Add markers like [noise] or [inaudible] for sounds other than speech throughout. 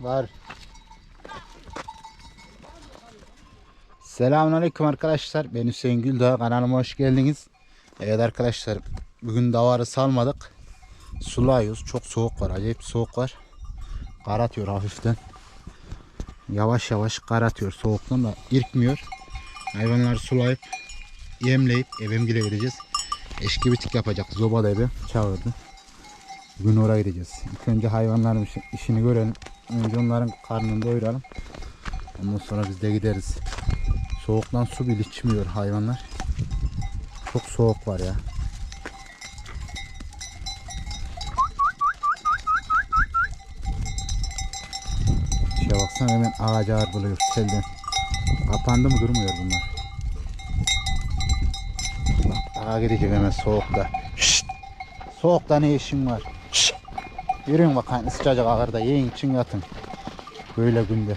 Var. Selamünaleyküm arkadaşlar. Ben Hüseyin Güldağ. Kanalıma hoş geldiniz. Evet arkadaşlar. Bugün davarı salmadık. Sulayıyoruz. Çok soğuk var. Acayip soğuk var. Kar atıyor hafiften. Yavaş yavaş kar atıyor. Soğuktan da irkmiyor. Hayvanları sulayıp yemleyip evimgile gideceğiz. Eşki bitik yapacak. Zoba da evi çağırdı. Bugün oraya gideceğiz. İlk önce hayvanların işi- işini görelim. Önce onların karnını doyuralım. Ondan sonra biz de gideriz. Soğuktan su bile içmiyor hayvanlar. Çok soğuk var ya. Şeye baksana hemen ağaca ağır buluyor selden. Kapandı mı durmuyor bunlar. Bak ağa gidecek hemen soğukta. Şşt! Soğukta ne işin var? Yürüyün bakayım sıcacık ağırda yiyin için yatın. Böyle günde.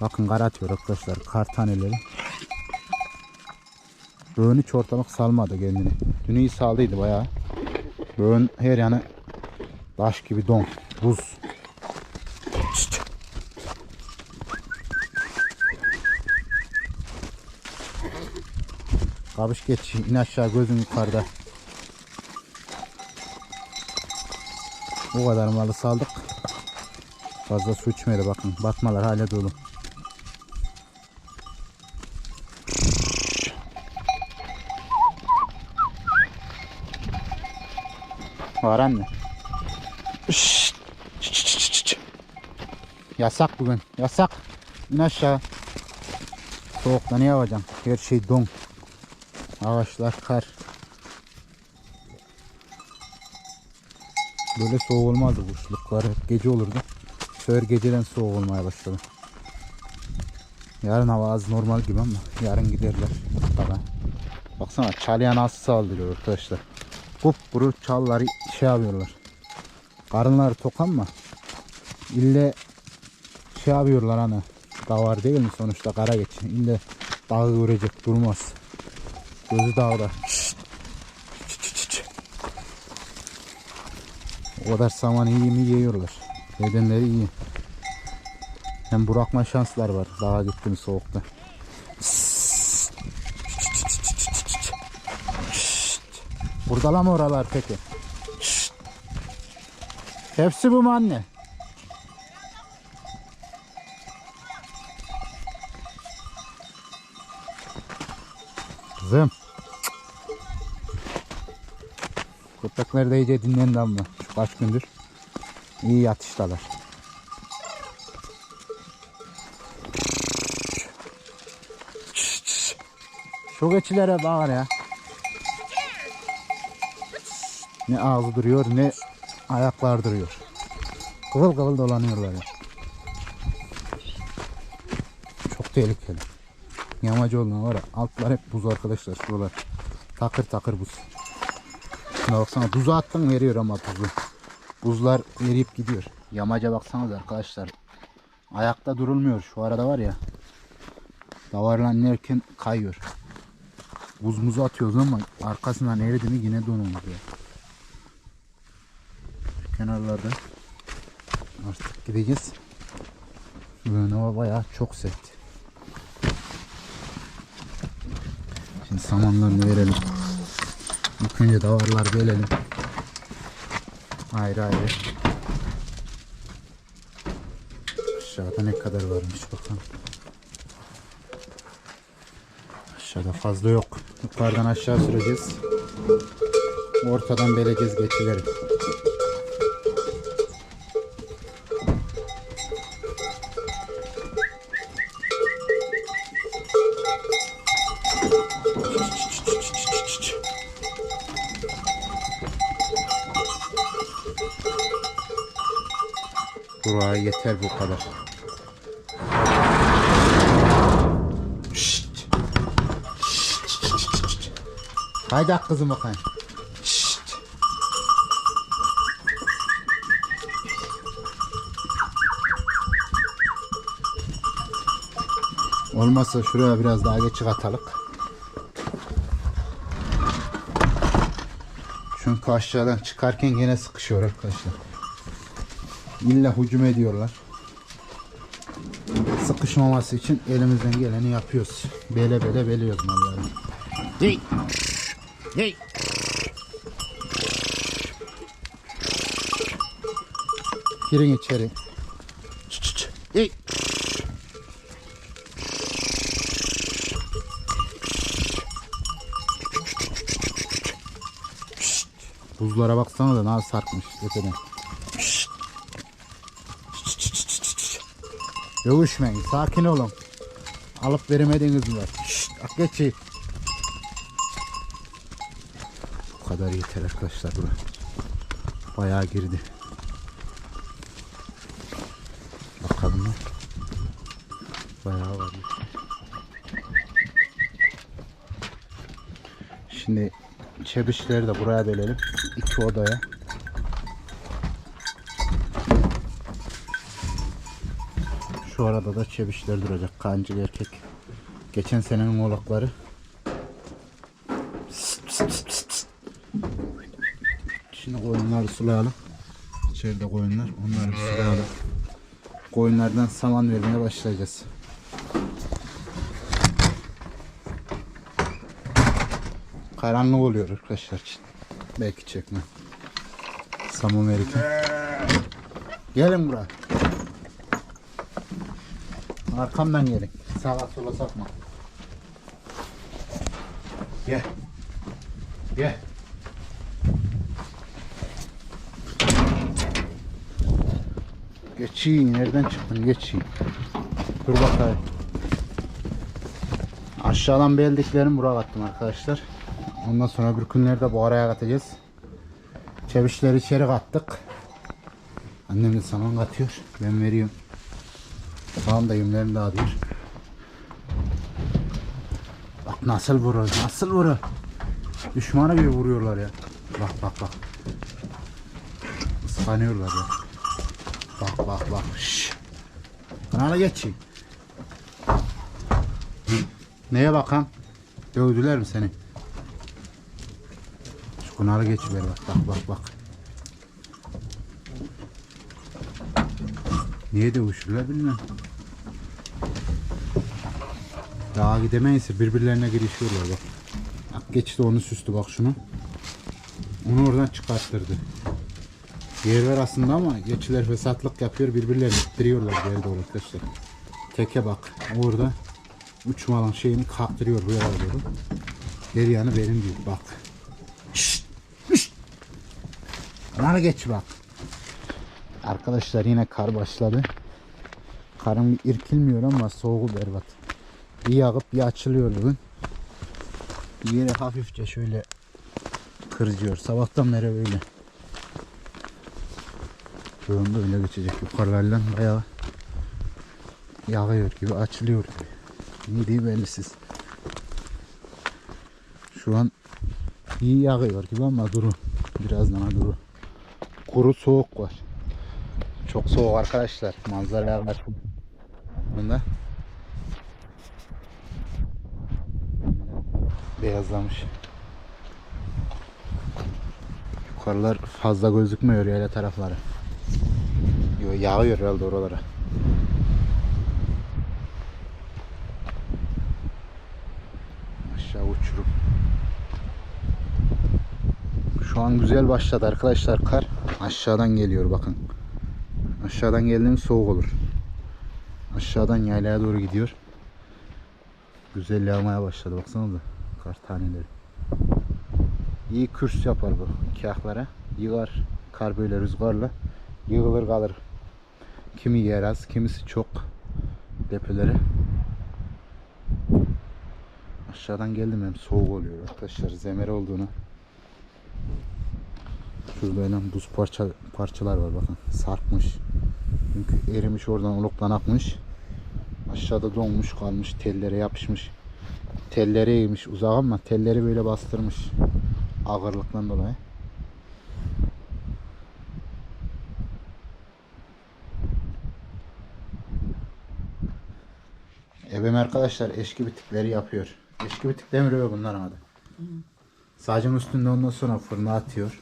Bakın kar atıyor arkadaşlar kar taneleri. Böğün hiç ortalık salmadı kendini. Dün iyi saldıydı bayağı. Böğün her yanı taş gibi don, buz. Şşt! Kabış geç in aşağı gözün yukarıda. Bu kadar malı saldık. Fazla su içmedi bakın. Batmalar hala dolu. Var anne. Şşt. Yasak bugün. Yasak. İn aşağı. Soğukta ne yapacağım? Her şey don. Ağaçlar kar. Böyle soğuk olmazdı kuşluklar. Hep gece olurdu. Sefer geceden soğuk olmaya başladı. Yarın hava az normal gibi ama yarın giderler mutlaka. Baksana çalıya nasıl saldırıyor arkadaşlar. Kupkuru çalları şey yapıyorlar. Karınları tok ama ille şey yapıyorlar hani davar değil mi sonuçta kara geçin. İlle dağı görecek durmaz. Gözü dağda. O kadar saman iyi mi yiyorlar. Bedenleri iyi. Hem bırakma şanslar var. Dağa gittim soğukta. Burada mı oralar peki? Hepsi bu mu anne? Kızım. Köpekler de iyice dinlendi ama kaç gündür iyi yatıştalar. Şu geçilere bağır ya. Ne ağzı duruyor ne ayaklar duruyor. Kıvıl kıvıl dolanıyorlar ya. Çok tehlikeli. Yamacı olan var ya altlar hep buz arkadaşlar şuralar. Takır takır buz. Şuna baksana tuzu attın veriyor ama tuzu. Buzlar eriyip gidiyor. Yamaca baksanız arkadaşlar. Ayakta durulmuyor şu arada var ya. Davarla inerken kayıyor. Buz muzu atıyoruz ama arkasından eridi mi yine. Şu kenarlarda artık gideceğiz. Böyle bayağı çok sert. Şimdi samanlarını verelim. Önce davarlar bölelim. Ayrı ayrı. Aşağıda ne kadar varmış bakalım. Aşağıda fazla yok. Yukarıdan aşağı süreceğiz. Ortadan beleceğiz geçileri. Buraya yeter bu kadar. Şşt. Haydi ak kızım bakayım. Şşt. Olmazsa şuraya biraz daha geçik atalım. Çünkü aşağıdan çıkarken yine sıkışıyor arkadaşlar. İlla hücum ediyorlar. Sıkışmaması için elimizden geleni yapıyoruz. Bele bele beliyoruz malları. Hey! Hey! Girin içeri. Hey! Buzlara baksana da nasıl sarkmış tepeden. Şşt. Şşt, şşt, şşt, şşt, şşt. Dövüşmeyin, sakin olun. Alıp veremediğiniz mi var? Şşt, ak geçin. Bu kadar yeter arkadaşlar bura. Bayağı girdi. Bakalım. Bayağı var. Şimdi çebişleri de buraya bölelim. İki odaya. Şu arada da çebişler duracak. Kancık erkek. Geçen senenin oğlakları. Şimdi koyunları sulayalım. İçeride koyunlar. Onları sulayalım. Koyunlardan saman vermeye başlayacağız. Karanlık oluyor arkadaşlar için. Belki çekme. Saman verirken. Gelin buraya. Arkamdan gelin. Sağa sola sapma. Gel. Gel. Geçeyim. Nereden çıktın? Geçeyim. Dur bakayım. Aşağıdan beldiklerimi buraya attım arkadaşlar. Ondan sonra bir günlerde bu araya katacağız. Çevişleri içeri kattık. Annem de saman katıyor. Ben veriyorum. Babam da yümlerini dağıtıyor. Bak nasıl vurur, nasıl vurur. Düşmanı gibi vuruyorlar ya. Bak bak bak. Iskanıyorlar ya. Bak bak bak. Şşş. Kanala geçeyim. Neye bakan? Dövdüler mi seni? Şu kanalı geçiver bak bak bak bak. Niye dövüşürler bilmem. Daha gidemeyinse birbirlerine girişiyorlar bak. Bak geçti onu süstü bak şunu. Onu oradan çıkarttırdı. Yerler aslında ama geçiler fesatlık yapıyor birbirlerini ittiriyorlar geri doğru arkadaşlar. Teke bak orada uçmalan şeyini kalktırıyor bu yana doğru. Geri yanı benim diyor bak. Şşt, şşt. Geç bak. Arkadaşlar yine kar başladı. Karım irkilmiyor ama soğuğu berbat. Bir yağıp bir açılıyor bugün. Yere hafifçe şöyle kırıyor. Sabahtan beri böyle. Şu anda öyle geçecek. Yukarılardan bayağı yağıyor gibi açılıyor gibi. Ne diye bellisiz. Şu an iyi yağıyor gibi ama duru. Birazdan duru. Kuru soğuk var. Çok soğuk arkadaşlar. Manzaraya karşı. Bunda beyazlamış. Yukarılar fazla gözükmüyor yayla tarafları. Yo, yağıyor herhalde oralara. Aşağı uçurum. Şu an güzel başladı arkadaşlar kar. Aşağıdan geliyor bakın. Aşağıdan geldiğinde soğuk olur. Aşağıdan yaylaya doğru gidiyor. Güzel yağmaya başladı baksanıza kar taneleri. İyi kürs yapar bu kağıtlara. Yığar kar böyle rüzgarla. Yığılır kalır. Kimi yer az, kimisi çok depelere. Aşağıdan geldim hem soğuk oluyor arkadaşlar zemere olduğunu. Şurada öyle buz parça, parçalar var bakın sarkmış. Çünkü erimiş oradan oluktan akmış. Aşağıda donmuş kalmış tellere yapışmış. Tellere eğmiş uzak ama telleri böyle bastırmış. Ağırlıktan dolayı. Ebem arkadaşlar eşki bitikleri yapıyor. Eşki bitik demiyor bunların adı. Sacın üstünde ondan sonra fırına atıyor.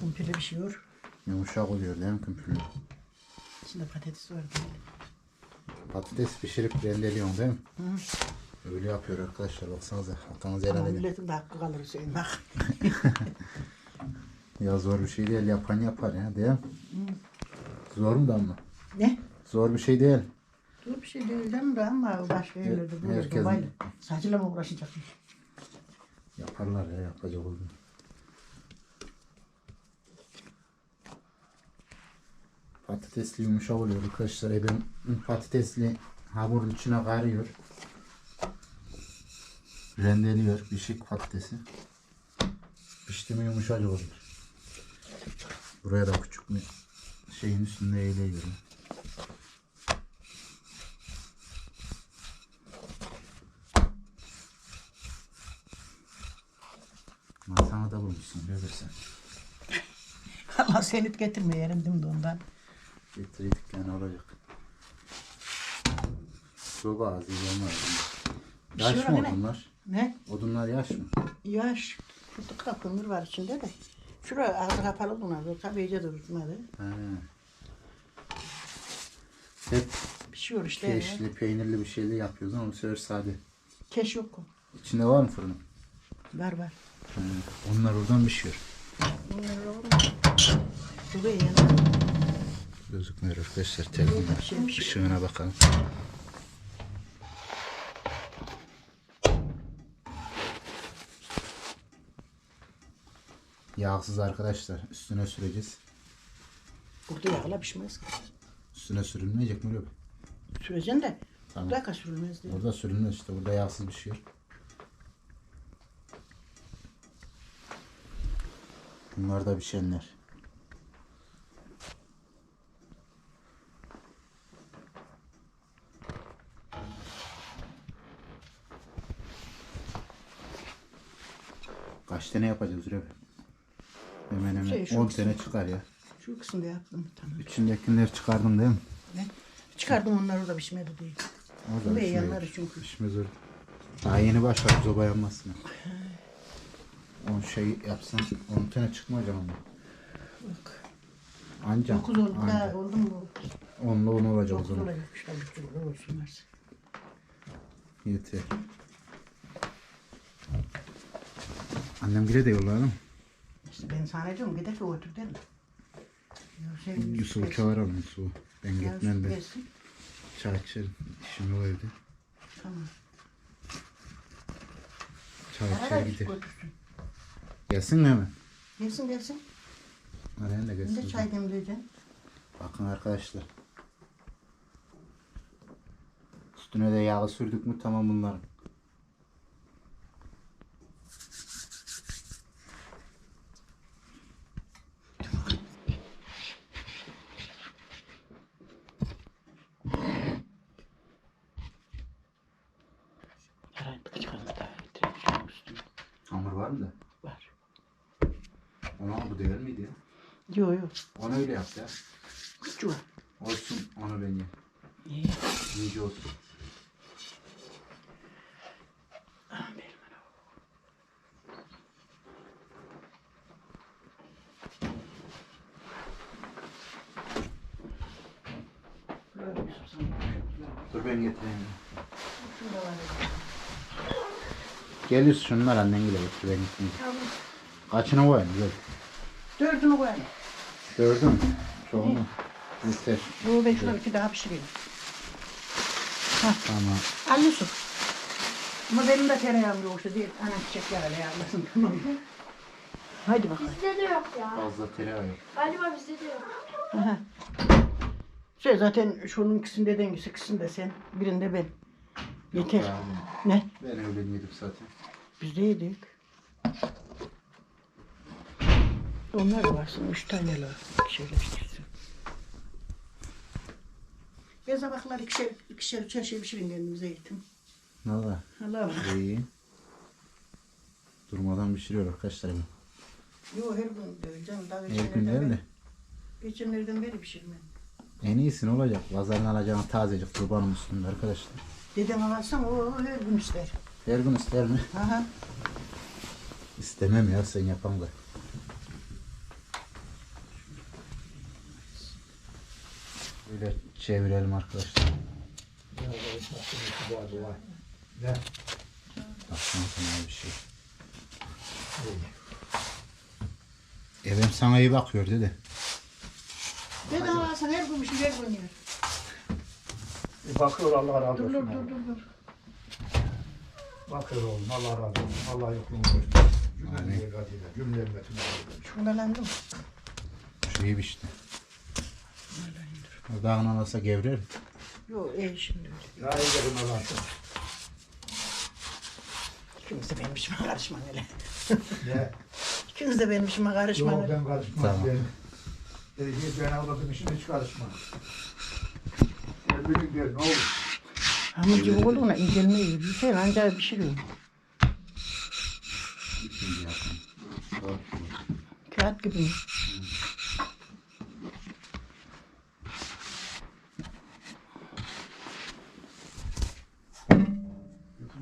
Kumpire pişiyor. Yumuşak oluyor değil mi kümpürlü? İçinde patates var. Patates pişirip rendeliyorsun değil mi? Hı. Öyle yapıyor arkadaşlar baksanıza. Hakkınızı Ama helal edin. milletin de hakkı kalır Hüseyin bak. [laughs] Ya zor bir şey değil. Yapan yapar ya değil mi? Zor mu da mı? Ne? Zor bir şey değil. Dur bir şey değil değil mi ama başka yerlerde böyle herkesin- dolaylı. Saçıyla mı uğraşacakmış? Yaparlar ya yapacak olur. Patatesli yumuşak oluyor arkadaşlar. Ebem patatesli hamurun içine karıyor. Rendeliyor pişik patatesi. Pişti mi yumuşacık oluyor. Buraya da küçük bir şeyin üstünde eğleyiyorum. Masana da bulmuşsun görürsen. [laughs] Allah seni getirme yerim de ondan. Getirdik yani olacak. Soba iyi olmaz. Yaş Şöyle mı gene. odunlar? Ne? Odunlar yaş mı? Yaş. Fıstık da kömür var içinde de. Şuraya ağzı kapalı bunlar. Tabii iyice durmadı. He. Hep Pişiyor işte. keşli, peynirli bir şeyler yapıyoruz ama bu sefer sade. Keş yok. İçinde var mı fırın? Var var. He. Onlar oradan pişiyor. Bunlar olur mu? Bu da yani. Gözükmüyor arkadaşlar telefonda. Pişirmiş. Işığına bakalım. Yağsız arkadaşlar. Üstüne süreceğiz. Burada yağla pişmez ki. Üstüne sürülmeyecek mi öyle? Süreceksin de. Tamam. Dakika sürülmez diye. Burada sürülmez işte. Burada yağsız pişiyor. Bunlar da pişenler. Kaç tane yapacağız Rebe? Hemen hemen Şey, şu 10 kısım. tane çıkar ya. Şu kısımda yaptım. Tamam. İçindekileri çıkardım değil mi? Ne? Çıkardım onları orada pişmedi değil. Orada da pişmiyor. yanları çünkü. Pişmez öyle. Daha yeni başladı zoba yanmasına. 10 şey yapsam 10 tane çıkmayacak ama. Bak. Anca. 9 oldu daha oldu mu? 10'la 10 olacak o 9 zaman. olacak işte. Güzel olsunlar. Yeter. Annem gire de yollayalım. İşte ben sana diyorum gidelim ki otur derim. Ya sen Yusuf'u gelsin. çağıralım Yusuf'u. Ben gitmem gelsin. Çay içerim. İşim o evde. Tamam. Çay içer gider. Gelsin mi hemen? Gelsin gelsin. Arayan da Ben de gelsin. çay demleyeceğim. Bakın arkadaşlar. Üstüne de yağı sürdük mü tamam bunların. Herhalde çıkalım da. Direkt üstüne. Hamur var mı da? Var. Ona bu değil miydi? Yok yok. Onu öyle yap ya. Küçük. Olsun onu ben ye. İyi. İyice olsun. Dur ben getireyim. Gelir şunlar annen getir ben getireyim. Tamam. Kaçını koyayım güzel. Dördünü koyalım. Gördün mü? Çok mu? Yeter. Bu ben şuna iki daha pişireyim. Tamam. Al Yusuf. Ama benim de tereyağım yoksa değil. Anam çiçekler öyle yağlasın tamam mı? Haydi bakalım. Bizde de yok ya. Fazla tereyağı yok. Galiba bizde de yok. Aha. Şey zaten şunun ikisinde dengesi ikisinde sen. Birinde ben. Yeter. Ya, Ne? ben öyle yedim zaten. Biz de yedik. Onlar da varsın. Üç tane var. Şöyle pişirsin. Ben sabahlar ikişer, ikişer, üçer şey pişirin kendimize yedim. Ne oldu? Allah Allah. İyi. Durmadan pişiriyor arkadaşlar. Yok her gün değil canım. Daha Her gün geçenlerden değil de. beri- Geçenlerden beri pişirmem. En iyisi ne olacak? Pazardan alacağın tazecik kurbanın üstünde arkadaşlar. Dedem alsam o her gün ister. Her gün ister mi? Aha. İstemem ya sen yapan da. Böyle çevirelim arkadaşlar. Ne? Bakma sana bir şey. Evim sana iyi bakıyor dedi. Dede ama sen her gün bir şeyler koyuyor. Bir bakıyor Allah razı Dur olsun. dur dur dur. dur. Bakıyor oğlum Allah razı olsun. Allah yokluğunu görsün. Amin. Cümle ümmetine. Şundalandım. Şu iyi işte. Dağın alasa gevrer. Yok iyi şimdi. Ya ellerim Allah'ım. İkiniz de benim işime karışma hele. Ne? İkiniz de benim işime karışma Yok hele. ben karışmam. Tamam. Ben, dedi ki ben avladım işine hiç karışma. Gel büyük gel ne olur. Hamur gibi olduğuna incelmeyi Hüseyin ancak pişiriyor. Şimdi yapın. Doğru. Kağıt gibi.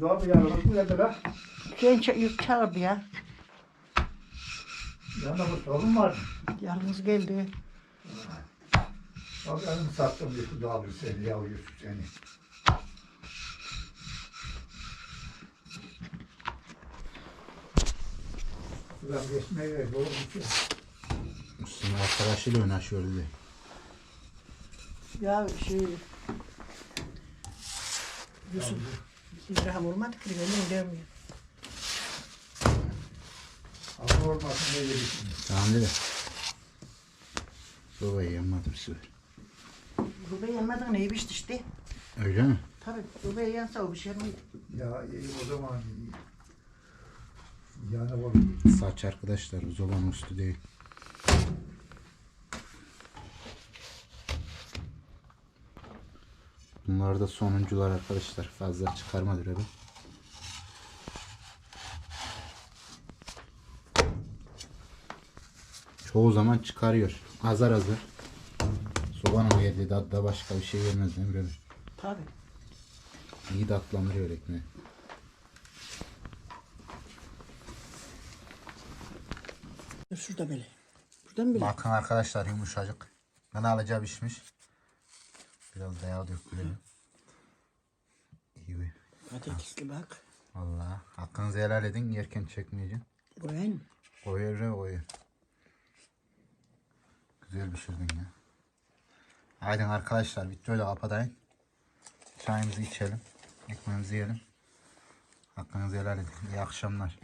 Zor bir yanımız mı geldi lan? Hüseyin ça- yük çağırdı ya. Yanında bu sorun var. Yalnız geldi. Bak yanımı sattım bir su dağılıyor seni yavru Yusuf seni. Ulan geçmeyi ver oğlum bir şey. Müslüm arkadaşıyla oynaşıyor dedi. Ya şey... Yusuf İbrahim olmadı ki benim demiyor. Ama olmasın yedik şimdi. Tamam dedi. Sobayı yanmadı bir sefer. Rubey yanmadan neyi pişti işte. Öyle mi? Tabii Rubey yansa o pişer miydi? Ya iyi o zaman. Yani o Saç arkadaşlar zobanın üstü değil. Bunlar da sonuncular arkadaşlar. Fazla çıkarmadır abi. Çoğu zaman çıkarıyor. Azar azar. Sobanın yediği tadı başka bir şey vermez değil mi? Böyle Tabii. İyi tatlandırıyor ekmeği. Şurada böyle. Buradan bile. Bakın arkadaşlar yumuşacık. Ben alacağı pişmiş. Biraz da yağ dökülelim. İyi. Patates gibi bak. Valla hakkınızı helal edin yerken çekmeyeceğim. Koyayım mı? Koyuyor ve koyuyor. Güzel pişirdin ya. Haydi arkadaşlar videoyu da kapatayım. Çayımızı içelim. Ekmeğimizi yiyelim. Hakkınızı helal edin. İyi akşamlar.